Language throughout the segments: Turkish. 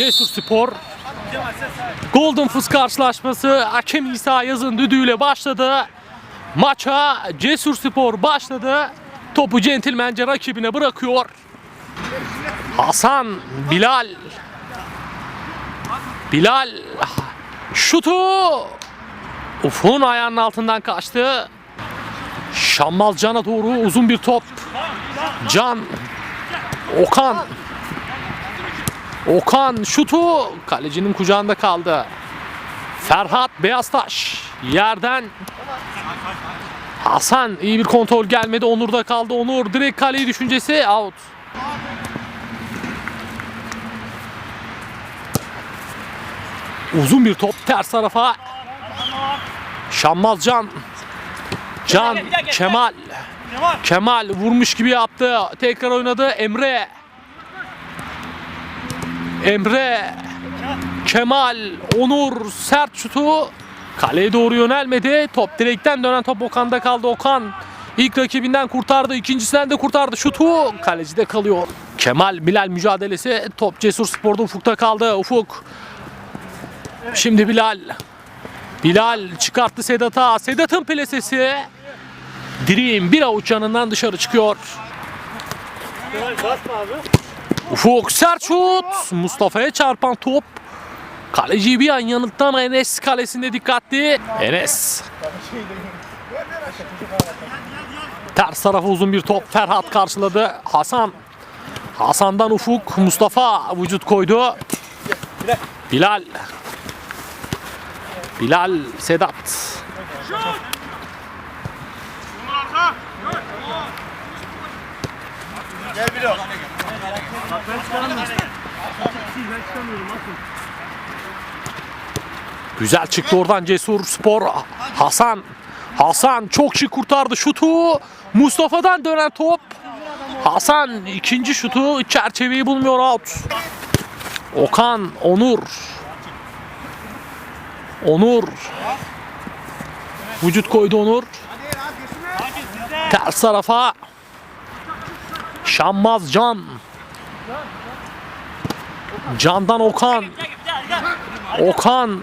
Cesur Spor Golden Fus karşılaşması Hakem İsa Yaz'ın düdüğüyle başladı. Maça Cesur Spor başladı. Topu centilmence rakibine bırakıyor. Hasan, Bilal. Bilal şutu Ufuk'un ayağının altından kaçtı. Şammal Can'a doğru uzun bir top. Can Okan Okan şutu kalecinin kucağında kaldı. Ferhat Beyaztaş yerden Hasan iyi bir kontrol gelmedi. Onur'da kaldı. Onur direkt kaleyi düşüncesi out. Uzun bir top ters tarafa. Şammaz Can. Can Kemal. Kemal vurmuş gibi yaptı. Tekrar oynadı. Emre. Emre. Kemal. Onur sert şutu. Kaleye doğru yönelmedi. Top direkten dönen top Okan'da kaldı. Okan ilk rakibinden kurtardı. ikincisinden de kurtardı. Şutu kalecide kalıyor. Kemal Bilal mücadelesi. Top Cesur Spor'da Ufuk'ta kaldı. Ufuk. Şimdi Bilal. Bilal çıkarttı Sedat'a. Sedat'ın plesesi. Direğin bir avuç yanından dışarı çıkıyor. Ufuk sert şut. Mustafa'ya çarpan top. Kaleciyi bir an yanılttı ama Enes kalesinde dikkatli. Enes. Ters tarafa uzun bir top. Ferhat karşıladı. Hasan. Hasan'dan Ufuk. Mustafa vücut koydu. Bilal. Bilal Sedat. Güzel çıktı oradan Cesur Spor. Hasan. Hasan çok şık kurtardı şutu. Mustafa'dan dönen top. Hasan ikinci şutu çerçeveyi bulmuyor out. Okan, Onur. Onur. Vücut koydu Onur. Ters tarafa. Şammaz Can. Candan Okan. Okan.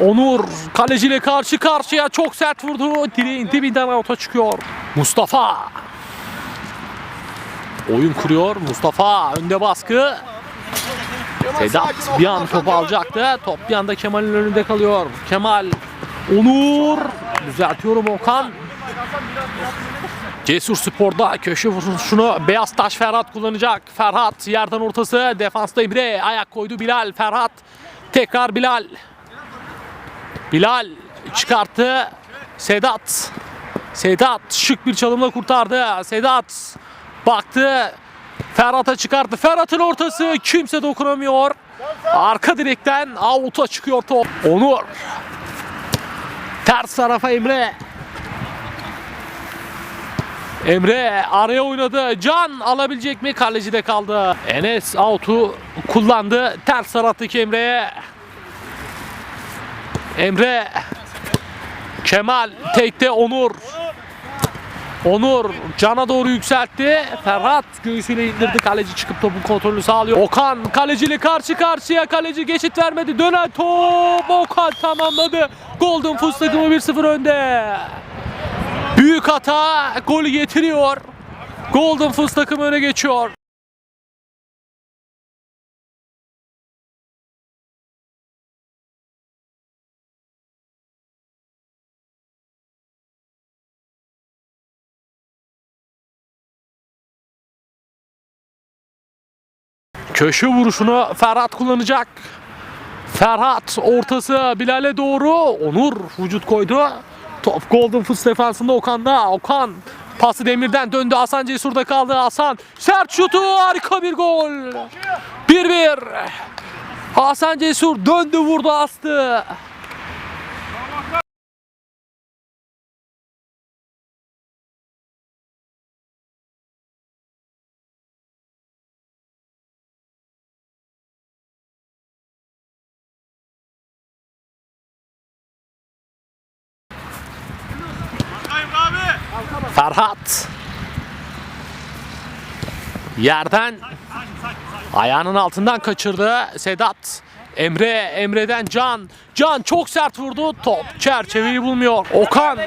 Onur kaleciyle karşı karşıya çok sert vurdu. Direğin dibinden out'a çıkıyor. Mustafa. Oyun kuruyor. Mustafa önde baskı. Sedat bir an topu alacaktı. Top bir anda Kemal'in önünde kalıyor. Kemal, Onur. Düzeltiyorum Okan. Cesur Spor'da köşe vuruşunu Beyaz Taş Ferhat kullanacak. Ferhat yerden ortası. Defansta İbre. Ayak koydu Bilal. Ferhat. Tekrar Bilal. Bilal çıkarttı. Sedat. Sedat şık bir çalımla kurtardı. Sedat baktı. Ferhat'a çıkarttı. Ferhat'ın ortası kimse dokunamıyor. Arka direkten out'a çıkıyor top. Onur. Ters tarafa Emre. Emre araya oynadı. Can alabilecek mi? Kalecide kaldı. Enes out'u kullandı. Ters taraftaki Emre'ye. Emre. Kemal tekte Onur. Onur cana doğru yükseltti. Ferhat göğsüyle indirdi. Kaleci çıkıp topun kontrolünü sağlıyor. Okan kaleciyle karşı karşıya. Kaleci geçit vermedi. Dönen top. Okan tamamladı. Golden Fus takımı 1-0 önde. Büyük hata golü getiriyor. Golden Fus takımı öne geçiyor. Köşe vuruşunu Ferhat kullanacak. Ferhat ortası Bilal'e doğru. Onur vücut koydu. Top Golden Fus defansında Okan'da. Okan pası Demir'den döndü. Hasan Cesur'da kaldı. Hasan sert şutu harika bir gol. 1-1. Hasan Cesur döndü vurdu astı. Ferhat. Yerden Ayağının altından kaçırdı Sedat. Emre, Emre'den Can. Can çok sert vurdu. Top çerçeveyi bulmuyor. Okan.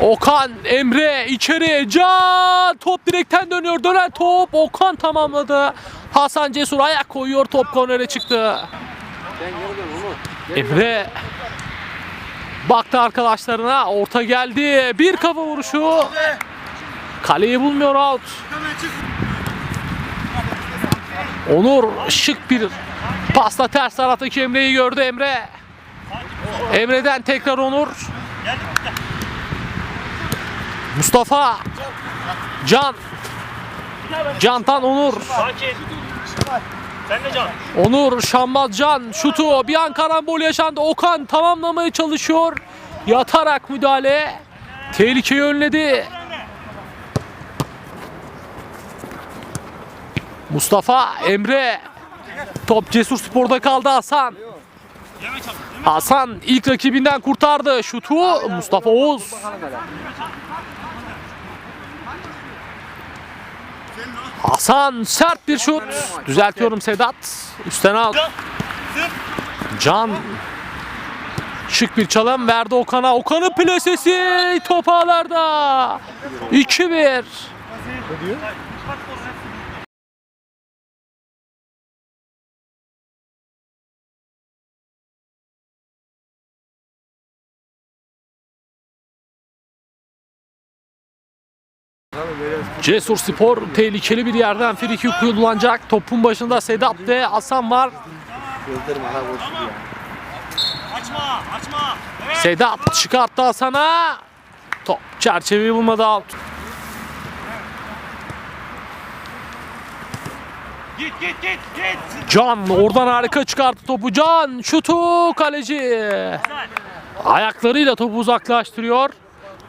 Okan, Emre içeri. Can top direkten dönüyor. Dönen top. Okan tamamladı. Hasan Cesur ayak koyuyor. Top kornere çıktı. Emre baktı arkadaşlarına. Orta geldi. Bir kafa vuruşu. Kaleyi bulmuyor out. Onur şık bir pasla ters taraftaki Emre'yi gördü Emre. Emre'den tekrar Onur. Mustafa. Can. Can'tan Onur. Onur Şambazcan şutu bir an karambol yaşandı. Okan tamamlamaya çalışıyor. Yatarak müdahale. Tehlikeyi önledi. Mustafa Emre Top Cesur Spor'da kaldı Hasan. Hasan ilk rakibinden kurtardı. Şutu Mustafa Oğuz. Hasan sert bir şut. Düzeltiyorum Sedat. Üstten al. Can. Şık bir çalım verdi Okan'a. Okan'ın plasesi top ağlarda. 2-1. Cesur Spor tehlikeli bir yerden friki kullanacak. Topun başında Sedat ve Hasan var. Sedat çıkarttı Hasan'a. Top çerçeveyi bulmadı out. Git, git, git, git. Can oradan harika çıkarttı topu. Can şutu kaleci. Ayaklarıyla topu uzaklaştırıyor.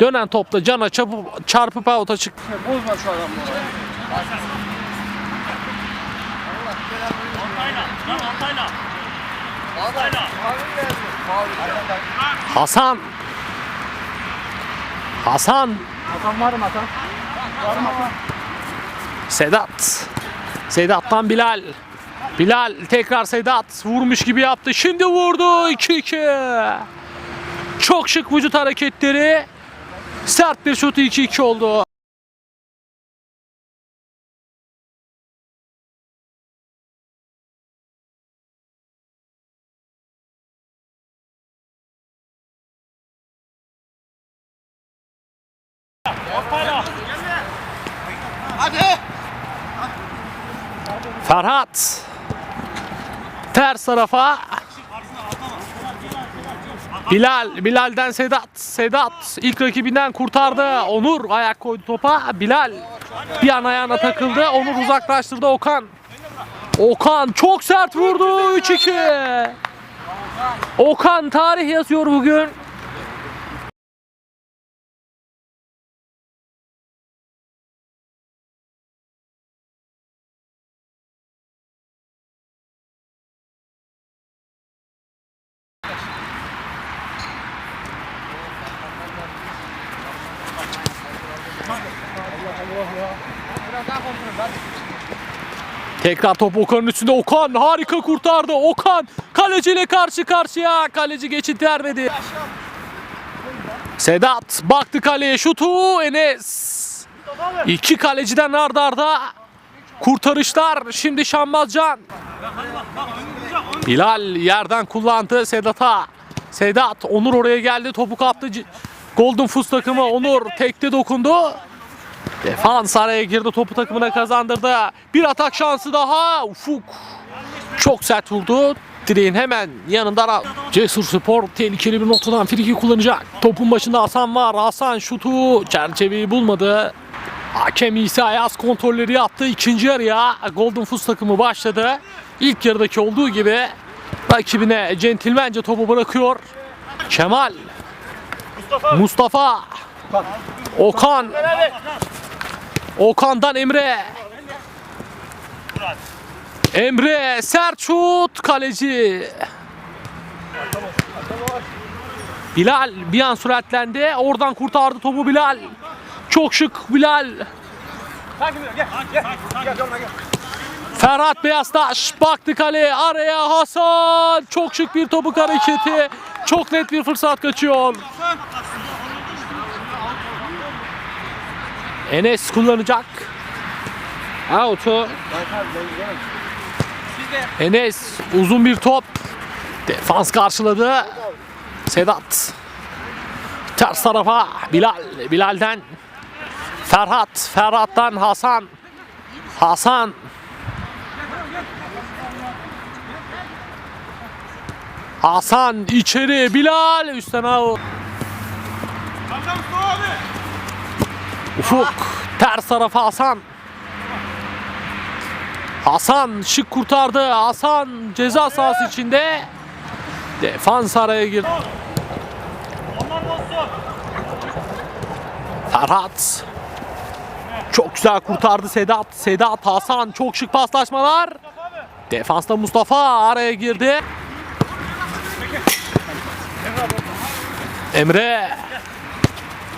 Dönen topla Can'a çarpıp, çarpıp out'a çıktı. Ortayla, lan ortayla. Ortayla. Hasan. Hasan. Sedat. Sedat'tan Bilal. Bilal tekrar Sedat vurmuş gibi yaptı. Şimdi vurdu 2-2. Çok şık vücut hareketleri. Sert bir şutu 2-2 oldu. Ferhat. Ters tarafa. Bilal, Bilal'den Sedat. Sedat ilk rakibinden kurtardı. Onur ayak koydu topa. Bilal bir an ayağına takıldı. Onur uzaklaştırdı Okan. Okan çok sert vurdu. 3-2. Okan tarih yazıyor bugün. Tekrar top Okan'ın üstünde. Okan harika kurtardı. Okan kaleciyle karşı karşıya. Kaleci geçit vermedi. Sedat baktı kaleye şutu Enes. İki kaleciden arda arda kurtarışlar. Şimdi Şambazcan. Bilal yerden kullandı Sedat'a. Sedat Onur oraya geldi topu kaptı. Golden Fus takımı Onur tekte dokundu. Defans araya girdi topu takımına kazandırdı. Bir atak şansı daha. Ufuk. Çok sert vurdu. Direğin hemen yanında Cesur Spor tehlikeli bir noktadan friki kullanacak. Topun başında Hasan var. Hasan şutu çerçeveyi bulmadı. Hakem İsa Ayaz kontrolleri yaptı. İkinci yarıya Golden Fus takımı başladı. İlk yarıdaki olduğu gibi rakibine centilmence topu bırakıyor. Kemal, Mustafa. Mustafa, Okan, Okan'dan Emre. Emre sert şut kaleci. Bilal bir an süratlendi. Oradan kurtardı topu Bilal. Çok şık Bilal. Ferhat Beyaztaş baktı kaleye araya Hasan çok şık bir topuk hareketi çok net bir fırsat kaçıyor. Enes kullanacak. Out'u. Enes uzun bir top. Defans karşıladı. Sedat. Ters tarafa Bilal. Bilal'den Ferhat. Ferhat'tan Hasan. Hasan. Hasan içeri Bilal üstten out. Ufuk ters tarafa Hasan. Hasan şık kurtardı. Hasan ceza sahası içinde. Defans araya girdi. Ferhat. Çok güzel kurtardı Sedat. Sedat Hasan çok şık paslaşmalar. Defansta Mustafa araya girdi. Emre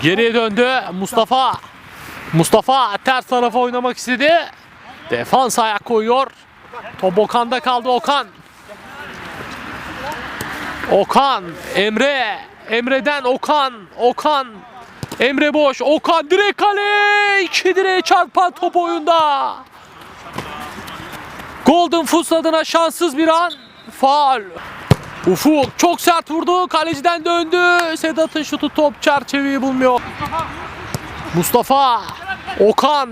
geriye döndü. Mustafa Mustafa ters tarafa oynamak istedi. Defans ayak koyuyor. Top Okan'da kaldı Okan. Okan, Emre, Emre'den Okan, Okan, Emre boş, Okan direkt kale, iki direğe çarpan top oyunda. Golden Fus adına şanssız bir an, faal. Ufuk çok sert vurdu, kaleciden döndü. Sedat'ın şutu top çerçeveyi bulmuyor. Mustafa, Okan,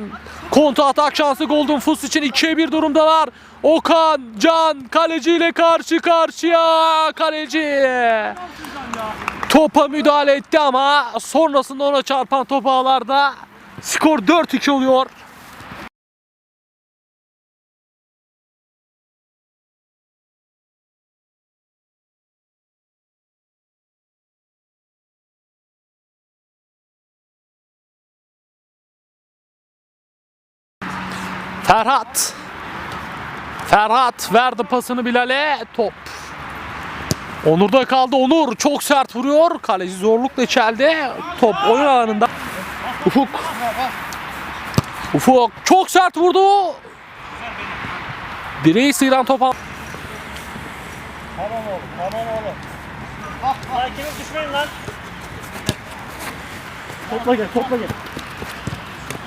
kontra atak şansı Golden Fus için 2'ye 1 durumdalar. Okan, Can kaleciyle karşı karşıya. Kaleci topa müdahale etti ama sonrasında ona çarpan top ağlarda skor 4-2 oluyor. Ferhat. Ferhat verdi pasını Bilal'e. Top. Onur'da kaldı. Onur çok sert vuruyor. Kaleci zorlukla çeldi. Top oyun alanında. Ufuk. Ufuk çok sert vurdu. Direği sıyıran top al- Tamam oğlum. Tamam oğlum. Sakinlik düşmeyin lan. Topla gel, topla gel.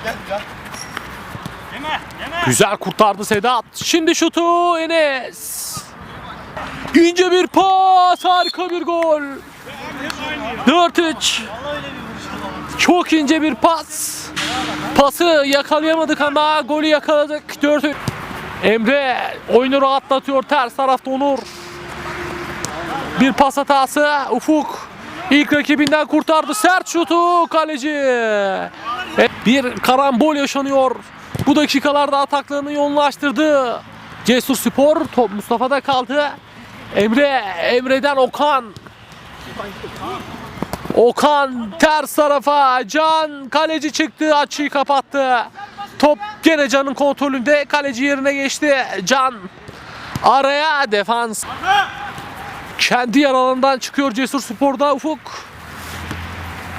Yeme. Yeme. Güzel kurtardı Sedat. Şimdi şutu Enes. İnce bir pas. Harika bir gol. 4-3. Çok ince bir pas. Pası yakalayamadık ama golü yakaladık. 4 Emre oyunu rahatlatıyor. Ters tarafta Onur. Bir pas hatası. Ufuk ilk rakibinden kurtardı. Sert şutu kaleci. E, Bir karambol yaşanıyor. Bu dakikalarda ataklarını yoğunlaştırdı. Cesur Spor top Mustafa'da kaldı. Emre, Emre'den Okan. Okan ters tarafa. Can kaleci çıktı. Açıyı kapattı. Top gene Can'ın kontrolünde. Kaleci yerine geçti. Can araya defans. Kendi yer çıkıyor Cesur Spor'da Ufuk.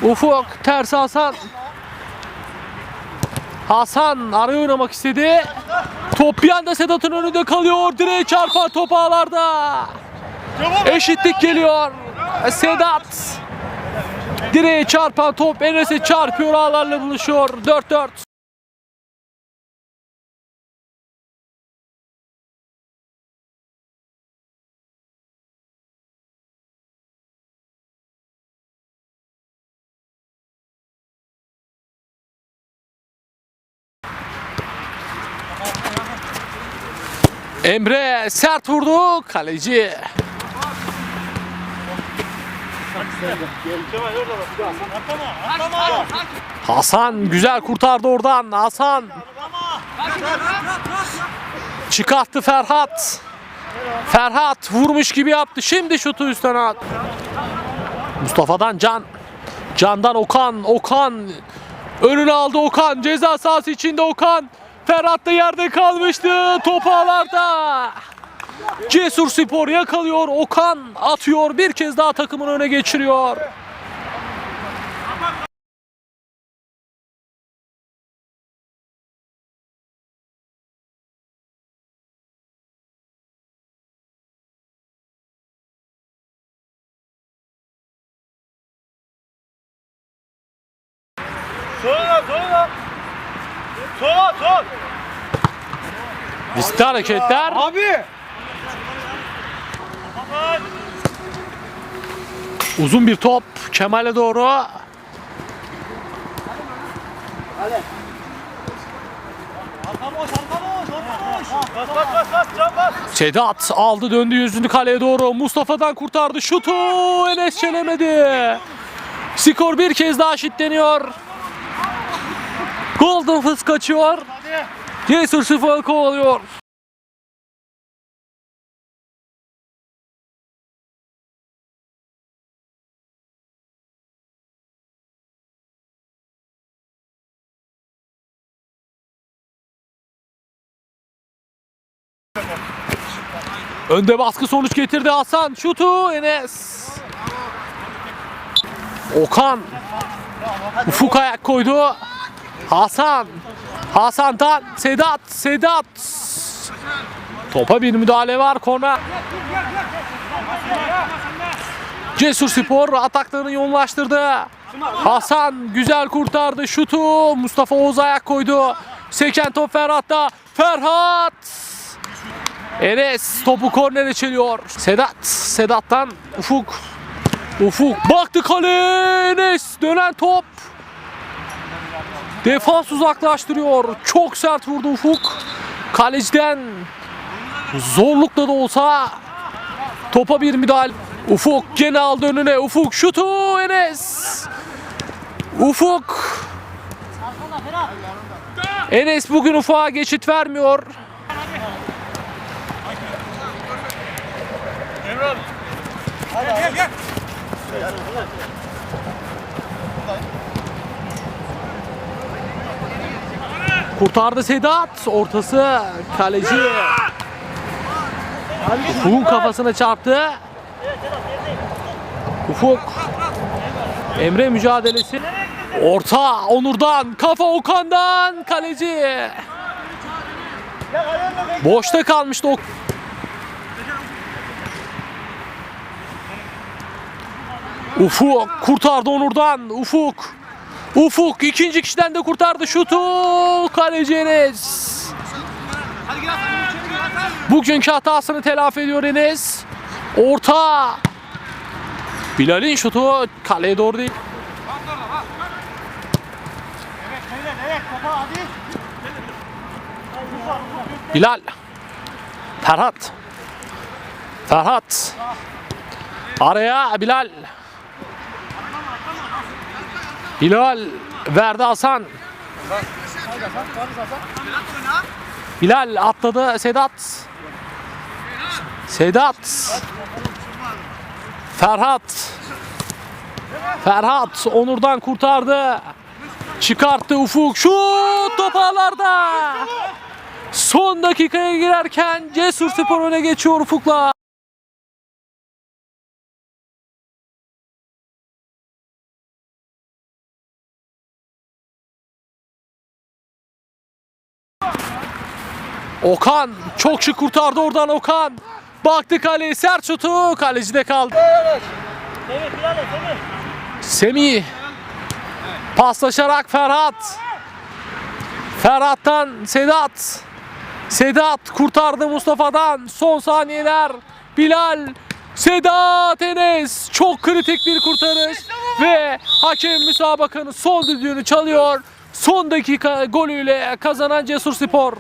Ufuk ters Hasan. Hasan araya oynamak istedi. Top bir anda Sedat'ın önünde kalıyor. Direğe çarpan top ağlarda. Eşitlik geliyor. Sedat. Direğe çarpan top Enes'e çarpıyor ağlarla buluşuyor. 4-4. Emre sert vurdu. Kaleci. Hasan güzel kurtardı oradan. Hasan çıkarttı Ferhat. Ferhat vurmuş gibi yaptı. Şimdi şutu üstten at. Mustafa'dan Can. Can'dan Okan. Okan önüne aldı Okan. Ceza sahası içinde Okan. Ferhat da yerde kalmıştı. Top ağlarda. Cesur Spor yakalıyor. Okan atıyor. Bir kez daha takımın öne geçiriyor. Sonra sonra. Sola sol. Riskli hareketler. Abi. Uzun bir top Kemal'e doğru. Bas. Sedat aldı döndü yüzünü kaleye doğru. Mustafa'dan kurtardı. Şutu Enes çelemedi. Skor bir kez daha şiddeniyor. Golden Fız kaçıyor. Cesur sıfır kovalıyor. Önde baskı sonuç getirdi Hasan. Şutu Enes. Okan. Ufuk ayak koydu. Hasan. Hasan'dan Sedat. Sedat. Topa bir müdahale var. Korner. Cesur Spor ataklarını yoğunlaştırdı. Hasan güzel kurtardı şutu. Mustafa Oğuz ayak koydu. Seken top Ferhat'ta. Ferhat. Enes topu kornere çeliyor. Sedat. Sedat'tan Ufuk. Ufuk baktı kale. Enes dönen top. Defans uzaklaştırıyor. Çok sert vurdu Ufuk. Kaleciden zorlukla da olsa topa bir müdahale. Ufuk gene aldı önüne. Ufuk şutu Enes. Ufuk. Enes bugün Ufuk'a geçit vermiyor. Gel gel gel. Kurtardı Sedat. Ortası kaleci. Ufuk'un kafasına çarptı. Ufuk. Emre mücadelesi. Orta Onur'dan. Kafa Okan'dan. Kaleci. Boşta kalmıştı o. Ufuk kurtardı Onur'dan. Ufuk. Ufuk ikinci kişiden de kurtardı şutu. Kaleci Enes. Bugünkü hatasını telafi ediyor Enes. Orta. Bilal'in şutu kaleye doğru değil. Bilal. Ferhat. Ferhat. Araya Bilal. Bilal verdi Hasan. Bilal atladı Sedat. Sedat. Ferhat. Ferhat Onur'dan kurtardı. Çıkarttı Ufuk. Şut toparlarda. Son dakikaya girerken Cesur Spor öne geçiyor Ufuk'la. Okan çok şık kurtardı oradan Okan. Baktı kaleye sert şutu kaldı. Evet Bilal Semih. Semih paslaşarak Ferhat. Ferhat'tan Sedat. Sedat kurtardı Mustafa'dan. Son saniyeler. Bilal. Sedat Enes. Çok kritik bir kurtarış. Ve hakem müsabakanın son düdüğünü çalıyor. Son dakika golüyle kazanan Cesur Spor.